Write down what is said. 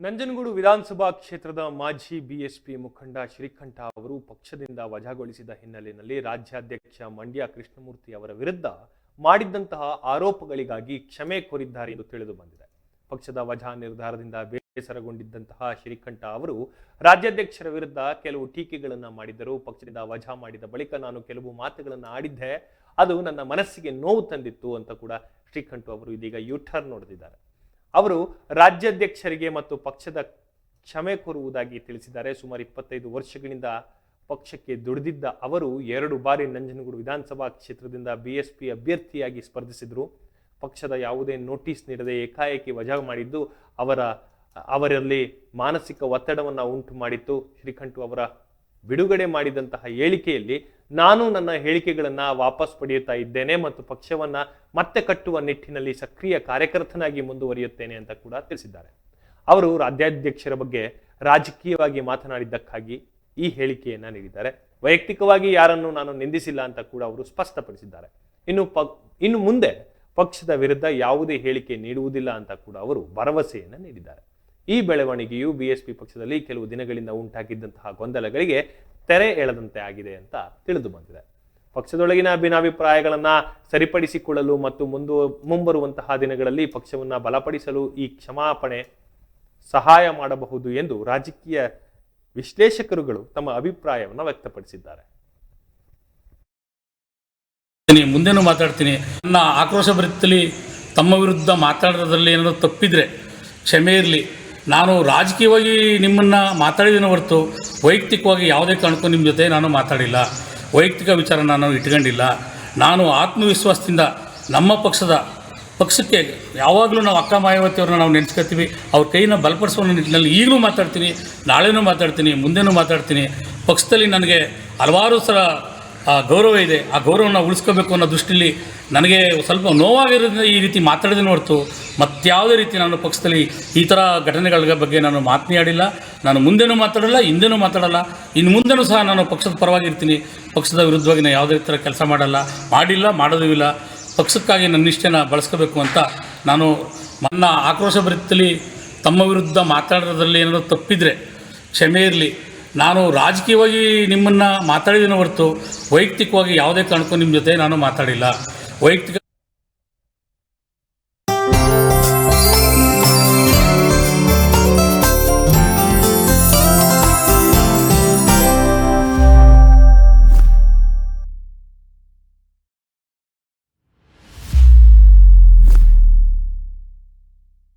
ನಂಜನಗೂಡು ವಿಧಾನಸಭಾ ಕ್ಷೇತ್ರದ ಮಾಜಿ ಬಿಎಸ್ಪಿ ಮುಖಂಡ ಶ್ರೀಕಂಠ ಅವರು ಪಕ್ಷದಿಂದ ವಜಾಗೊಳಿಸಿದ ಹಿನ್ನೆಲೆಯಲ್ಲಿ ರಾಜ್ಯಾಧ್ಯಕ್ಷ ಮಂಡ್ಯ ಕೃಷ್ಣಮೂರ್ತಿ ಅವರ ವಿರುದ್ಧ ಮಾಡಿದ್ದಂತಹ ಆರೋಪಗಳಿಗಾಗಿ ಕ್ಷಮೆ ಕೋರಿದ್ದಾರೆ ಎಂದು ತಿಳಿದು ಬಂದಿದೆ. ಪಕ್ಷದ ವಜಾ ನಿರ್ಧಾರದಿಂದ ಬೇಸರಗೊಂಡಿದ್ದಂತಹ ಶ್ರೀಕಂಠ ಅವರು, ರಾಜ್ಯಾಧ್ಯಕ್ಷರ ವಿರುದ್ಧ ಕೆಲವು ಟೀಕೆಗಳನ್ನು ಮಾಡಿದ್ದರು. ಪಕ್ಷದಿಂದ ವಜಾ ಮಾಡಿದ ಬಳಿಕ ನಾನು ಕೆಲವು ಮಾತುಗಳನ್ನು ಆಡಿದ್ದೆ. ಅದು ನನ್ನ ಮನಸ್ಸಿಗೆ ನೋವು ತಂದಿತ್ತು ಅಂತ ಕೂಡ ಶ್ರೀಕಂಠ ಅವರು ಇದೀಗ ಯೂಟರ್ನ್ ನೋಡಿದ್ದಾರೆ ಅವರು ರಾಜ್ಯಾಧ್ಯಕ್ಷರಿಗೆ ಮತ್ತು ಪಕ್ಷದ ಕ್ಷಮೆ ಕೋರುವುದಾಗಿ ತಿಳಿಸಿದ್ದಾರೆ. ಸುಮಾರು ಇಪ್ಪತ್ತೈದು ವರ್ಷಗಳಿಂದ ಪಕ್ಷಕ್ಕೆ ದುಡಿದಿದ್ದ ಅವರು ಎರಡು ಬಾರಿ ನಂಜನಗೂಡು ವಿಧಾನಸಭಾ ಕ್ಷೇತ್ರದಿಂದ ಬಿಎಸ್ಪಿ ಅಭ್ಯರ್ಥಿಯಾಗಿ ಸ್ಪರ್ಧಿಸಿದರು. ಪಕ್ಷದ ಯಾವುದೇ ನೋಟಿಸ್ ನೀಡದೆ ಏಕಾಏಕಿ ವಜಾ ಮಾಡಿದ್ದು ಅವರ, ಅವರಲ್ಲಿ ಮಾನಸಿಕ ಒತ್ತಡವನ್ನು ಉಂಟು ಮಾಡಿತ್ತು. ಶ್ರೀಕಂಠು ಅವರ ಬಿಡುಗಡೆ ಮಾಡಿದಂತಹ ಹೇಳಿಕೆಯಲ್ಲಿ ನಾನು ನನ್ನ ಹೇಳಿಕೆಗಳನ್ನು ವಾಪಸ್ ಪಡೆಯುತ್ತಾ ಇದ್ದೇನೆ ಮತ್ತು ಪಕ್ಷವನ್ನ ಮತ್ತೆ ಕಟ್ಟುವ ನಿಟ್ಟಿನಲ್ಲಿ ಸಕ್ರಿಯ ಕಾರ್ಯಕರ್ತನಾಗಿ ಮುಂದುವರಿಯುತ್ತೇನೆ ಅಂತ ಕೂಡ ತಿಳಿಸಿದ್ದಾರೆ. ಅವರು ರಾಜ್ಯಾಧ್ಯಕ್ಷರ ಬಗ್ಗೆ ರಾಜಕೀಯವಾಗಿ ಮಾತನಾಡಿದ್ದಕ್ಕಾಗಿ ಈ ಹೇಳಿಕೆಯನ್ನ ನೀಡಿದ್ದಾರೆ. ವೈಯಕ್ತಿಕವಾಗಿ ಯಾರನ್ನು ನಾನು ನಿಂದಿಸಿಲ್ಲ ಅಂತ ಕೂಡ ಅವರು ಸ್ಪಷ್ಟಪಡಿಸಿದ್ದಾರೆ. ಇನ್ನು ಪ, ಇನ್ನು ಮುಂದೆ ಪಕ್ಷದ ವಿರುದ್ಧ ಯಾವುದೇ ಹೇಳಿಕೆ ನೀಡುವುದಿಲ್ಲ ಅಂತ ಕೂಡ ಅವರು ಭರವಸೆಯನ್ನು ನೀಡಿದ್ದಾರೆ. ಈ ಬೆಳವಣಿಗೆಯು ಬಿಎಸ್ಪಿ ಪಕ್ಷದಲ್ಲಿ ಕೆಲವು ದಿನಗಳಿಂದ ಉಂಟಾಗಿದ್ದಂತಹ ಗೊಂದಲಗಳಿಗೆ ತೆರೆ ಎಳೆದಂತೆ ಆಗಿದೆ ಅಂತ ತಿಳಿದು ಬಂದಿದೆ. ಪಕ್ಷದೊಳಗಿನ ಭಿನ್ನಾಭಿಪ್ರಾಯಗಳನ್ನ ಸರಿಪಡಿಸಿಕೊಳ್ಳಲು ಮತ್ತು ಮುಂದು ಮುಂಬರುವಂತಹ ದಿನಗಳಲ್ಲಿ ಪಕ್ಷವನ್ನ ಬಲಪಡಿಸಲು ಈ ಕ್ಷಮಾಪಣೆ ಸಹಾಯ ಮಾಡಬಹುದು ಎಂದು ರಾಜಕೀಯ ವಿಶ್ಲೇಷಕರುಗಳು ತಮ್ಮ ಅಭಿಪ್ರಾಯವನ್ನು ವ್ಯಕ್ತಪಡಿಸಿದ್ದಾರೆ. ಮುಂದೇನು ಮಾತಾಡ್ತೀನಿ? ನನ್ನ ಆಕ್ರೋಶ ತಮ್ಮ ವಿರುದ್ಧ ಮಾತಾಡೋದ್ರಲ್ಲಿ ಏನಾದರೂ ತಪ್ಪಿದ್ರೆ ಕ್ಷಮೆ ಇರಲಿ. ನಾನು ರಾಜಕೀಯವಾಗಿ ನಿಮ್ಮನ್ನು ಮಾತಾಡಿದ್ದೀನಿ ಹೊರತು ವೈಯಕ್ತಿಕವಾಗಿ ಯಾವುದೇ ಕಾರಣಕ್ಕೂ ನಿಮ್ಮ ಜೊತೆ ನಾನು ಮಾತಾಡಿಲ್ಲ. ವೈಯಕ್ತಿಕ ವಿಚಾರ ನಾನು ಇಟ್ಕೊಂಡಿಲ್ಲ. ನಾನು ಆತ್ಮವಿಶ್ವಾಸದಿಂದ ನಮ್ಮ ಪಕ್ಷದ ಪಕ್ಷಕ್ಕೆ ಯಾವಾಗಲೂ ನಾವು ಅಕ್ಕ ಮಾಯಾವತಿಯವ್ರನ್ನ ನಾವು ನೆನೆಸ್ಕೊತೀವಿ. ಅವ್ರ ಕೈನ ಬಲಪಡಿಸುವ ನಿಟ್ಟಿನಲ್ಲಿ ಈಗಲೂ ಮಾತಾಡ್ತೀನಿ, ನಾಳೆನೂ ಮಾತಾಡ್ತೀನಿ, ಮುಂದೆನೂ ಮಾತಾಡ್ತೀನಿ. ಪಕ್ಷದಲ್ಲಿ ನನಗೆ ಹಲವಾರು ಸಲ ಆ ಗೌರವ ಇದೆ. ಆ ಗೌರವನ ಉಳಿಸ್ಕೋಬೇಕು ಅನ್ನೋ ದೃಷ್ಟಿಯಲ್ಲಿ ನನಗೆ ಸ್ವಲ್ಪ ನೋವಾಗಿರೋದ್ರಿಂದ ಈ ರೀತಿ ಮಾತಾಡಿದ ಹೊರತು ಮತ್ತಾವುದೇ ರೀತಿ ನಾನು ಪಕ್ಷದಲ್ಲಿ ಈ ಥರ ಘಟನೆಗಳ ಬಗ್ಗೆ ನಾನು ಮಾತನಾಡಿಲ್ಲ ನಾನು ಮುಂದೆನೂ ಮಾತಾಡಲ್ಲ, ಹಿಂದೆನೂ ಮಾತಾಡಲ್ಲ. ಇನ್ನು ಮುಂದೆನೂ ಸಹ ನಾನು ಪಕ್ಷದ ಪರವಾಗಿ ಇರ್ತೀನಿ. ಪಕ್ಷದ ವಿರುದ್ಧವಾಗಿ ನಾನು ಯಾವುದೇ ಥರ ಕೆಲಸ ಮಾಡಲ್ಲ, ಮಾಡಿಲ್ಲ, ಮಾಡೋದೂ ಇಲ್ಲ. ಪಕ್ಷಕ್ಕಾಗಿ ನನ್ನ ನಿಷ್ಠೆನ ಬಳಸ್ಕೋಬೇಕು ಅಂತ ನಾನು ನನ್ನ ಆಕ್ರೋಶ ತಮ್ಮ ವಿರುದ್ಧ ಮಾತಾಡೋದ್ರಲ್ಲಿ ಏನಾದರೂ ತಪ್ಪಿದರೆ, ಕ್ಷಮೆ ಇರಲಿ. ನಾನು ರಾಜಕೀಯವಾಗಿ ನಿಮ್ಮನ್ನು ಮಾತಾಡಿದ್ದೀನಿ ಹೊರತು ವೈಯಕ್ತಿಕವಾಗಿ ಯಾವುದೇ ಕಾರಣಕ್ಕೂ ನಿಮ್ಮ ಜೊತೆ ನಾನು ಮಾತಾಡಿಲ್ಲ. ವೈಯಕ್ತಿಕ